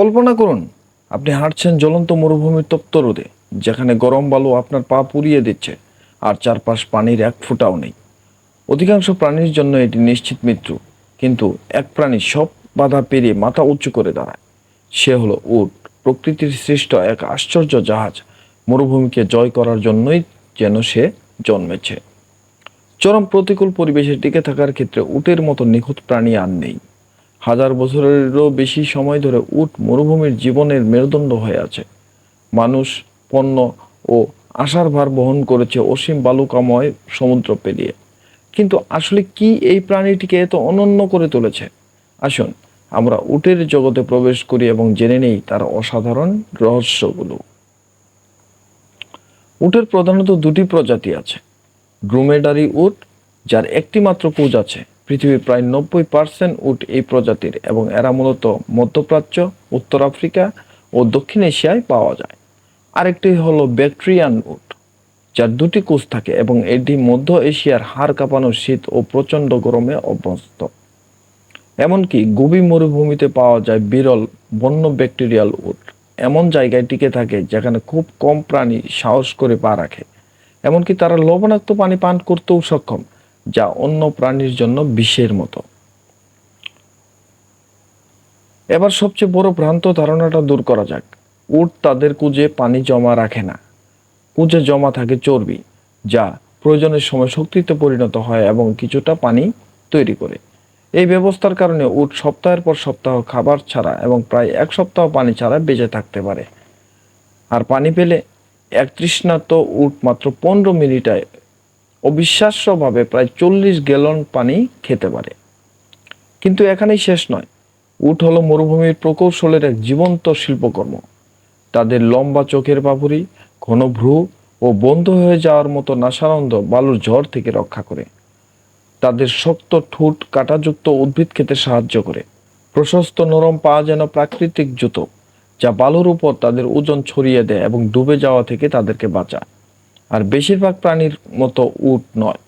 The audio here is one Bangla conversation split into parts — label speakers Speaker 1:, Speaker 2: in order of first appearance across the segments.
Speaker 1: কল্পনা করুন, আপনি হাঁটছেন জ্বলন্ত মরুভূমির তপ্ত রোদে, যেখানে গরম বালু আপনার পা পুড়িয়ে দিচ্ছে, আর চারপাশ পানির এক ফোঁটাও নেই। অধিকাংশ প্রাণীর জন্য এটি নিশ্চিত মৃত্যু, কিন্তু এক প্রাণী সব বাধা পেরিয়ে মাথা উঁচু করে দাঁড়ায়। সে হলো উট, প্রকৃতির সৃষ্ট এক আশ্চর্য জাহাজ, মরুভূমিকে জয় করার জন্যই যেন সে জন্মেছে। চরম প্রতিকূল পরিবেশে টিকে থাকার ক্ষেত্রে উটের মতো নিখুঁত প্রাণী আর নেই। হাজার বছরেরও বেশি সময় ধরে উট মরুভূমির জীবনের মেরুদণ্ড হয়ে আছে। মানুষ, পণ্য ও আশার ভার বহন করেছে অসীম বালুকাময় সমুদ্র পেরিয়ে। কিন্তু আসলে কি এই প্রাণীটিকে এত অনন্য করে তুলেছে? আসুন, আমরা উটের জগতে প্রবেশ করি এবং জেনে নেই তার অসাধারণ রহস্যগুলো। উটের প্রধানত দুটি প্রজাতি আছে, ড্রুমেডারি উট, যার একটি মাত্র কুজ আছে পৃথিবীর প্রায় নব্বই পার্সেন্ট উট এই প্রজাতির এবং এরা মূলত মধ্যপ্রাচ্য, উত্তর আফ্রিকা ও দক্ষিণ এশিয়ায় পাওয়া যায়। আরেকটি হলো ব্যাকট্রিয়ান উট, যার দুটি কুচ থাকে এবং এটি মধ্য এশিয়ার হাড় কাঁপানো শীত ও প্রচণ্ড গরমে অভ্যস্ত। এমনকি গভীর মরুভূমিতে পাওয়া যায় বিরল বন্য ব্যাকটেরিয়াল উট। এমন জায়গায় টিকে থাকে যেখানে খুব কম প্রাণী সাহস করে পা রাখে। এমনকি তারা লবণাক্ত পানি পান করতেও সক্ষম। যা অন্য প্রাণীর জন্য বিষের মতো। এবার সবচেয়ে বড় ভ্রান্ত ধারণাটা দূর করা যাক। উট তাদের কুজে পানি জমা রাখে না। কুজে জমা থাকে চর্বি, যা প্রয়োজনের সময় শক্তিতে পরিণত হয় এবং কিছুটা পানি তৈরি করে। এই ব্যবস্থার কারণে উট সপ্তাহের পর সপ্তাহ খাবার ছাড়া এবং প্রায় এক সপ্তাহ পানি ছাড়া বেঁচে থাকতে পারে। আর পানি পেলে এক তৃষ্ণার্ত উট মাত্র পনেরো মিনিটে অবিশ্বাস্যভাবে প্রায় চল্লিশ গ্যালন পানি খেতে পারে। কিন্তু এখানেই শেষ নয়। উট হলো মরুভূমির প্রকৌশলের এক জীবন্ত শিল্পকর্ম। তাদের লম্বা চোখের পাপুরি ঘন ভ্রু ও বন্ধ হয়ে যাওয়ার মতো নাসানন্দ বালুর ঝড় থেকে রক্ষা করে। তাদের শক্ত ঠোঁট কাটাযুক্ত উদ্ভিদ খেতে সাহায্য করে। প্রশস্ত নরম পা যেন প্রাকৃতিক জুতো, যা বালুর উপর তাদের ওজন ছড়িয়ে দেয় এবং ডুবে যাওয়া থেকে তাদেরকে বাঁচায়। আর বেশিরভাগ প্রাণীর মতো উট নয়।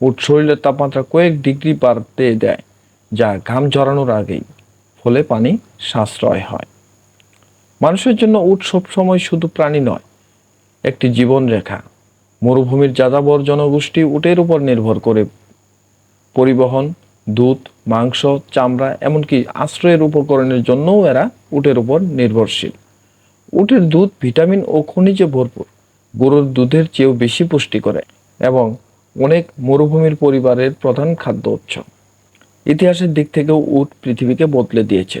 Speaker 1: উট শরীরের তাপমাত্রা কয়েক ডিগ্রি বাড়তে দেয়, যা ঘাম ঝরানোর আগেই, ফলে পানি সাশ্রয় হয়। মানুষের জন্য উট সবসময় শুধু প্রাণী নয়, একটি জীবন রেখা মরুভূমির যাযাবর জনগোষ্ঠী উটের উপর নির্ভর করে। পরিবহন, দুধ, মাংস, চামড়া, এমনকি আশ্রয়ের উপকরণের জন্যও এরা উটের উপর নির্ভরশীল। উটের দুধ, ভিটামিন ও খনিজে ভরপুর। গরুর দুধের চেয়েও বেশি পুষ্টি করে এবং অনেক মরুভূমির পরিবারের প্রধান খাদ্য উৎস। ইতিহাসের দিক থেকেও উট পৃথিবীকে বদলে দিয়েছে।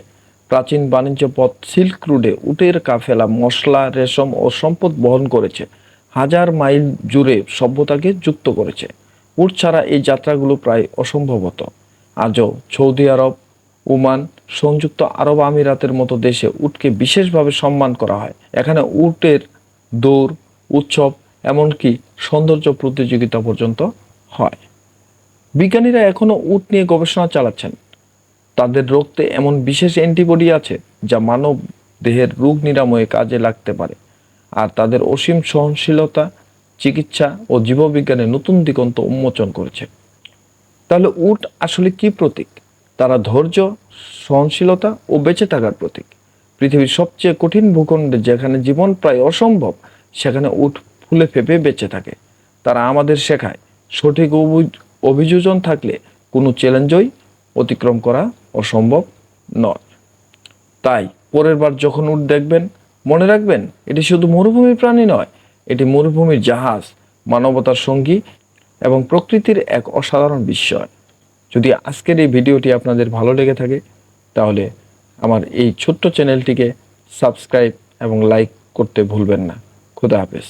Speaker 1: প্রাচীন বাণিজ্য পথ সিল্ক রুডে উটের কাফেলা, মশলা, রেশম ও সম্পদ বহন করেছে। হাজার মাইল জুড়ে সভ্যতাকে যুক্ত করেছে। উট ছাড়া এই যাত্রাগুলো প্রায় অসম্ভবত আজও সৌদি আরব, ওমান, সংযুক্ত আরব আমিরাতের মতো দেশে উটকে বিশেষভাবে সম্মান করা হয়। এখানে উটের দৌড় উৎসব এমনকি সৌন্দর্য প্রতিযোগিতা পর্যন্ত হয়। বিজ্ঞানীরা এখনও উট নিয়ে গবেষণা চালাচ্ছেন। তাদের রক্তে এমন বিশেষ অ্যান্টিবডি আছে যা মানব দেহের রোগ নিরাময়ে কাজে লাগতে পারে। আর তাদের অসীম সহনশীলতা, চিকিৎসা ও জীববিজ্ঞানে নতুন দিগন্ত উন্মোচন করেছে। তাহলে উট আসলে কি প্রতীক? তারা ধৈর্য, সহনশীলতা ও বেঁচে থাকার প্রতীক। পৃথিবীর সবচেয়ে কঠিন ভূখণ্ডে যেখানে জীবন প্রায় অসম্ভব সেখানে উঠ ফুলে ফেপে বেঁচে থাকে। তারা আমাদের শেখায়। সঠিক অভি- অভিযোজন থাকলে কোনো চ্যালেঞ্জই অতিক্রম করা অসম্ভব নয়। তাই পরের বার যখন উট দেখবেন, মনে রাখবেন এটি শুধু মরুভূমির প্রাণী নয়, এটি মরুভূমির জাহাজ, মানবতার সঙ্গী এবং প্রকৃতির এক অসাধারণ বিস্ময়। যদি আজকের এই ভিডিওটি আপনাদের ভালো লেগে থাকে, তাহলে আমার এই ছোট্ট চ্যানেলটিকে সাবস্ক্রাইব এবং লাইক করতে ভুলবেন না। খুদা হাফেজ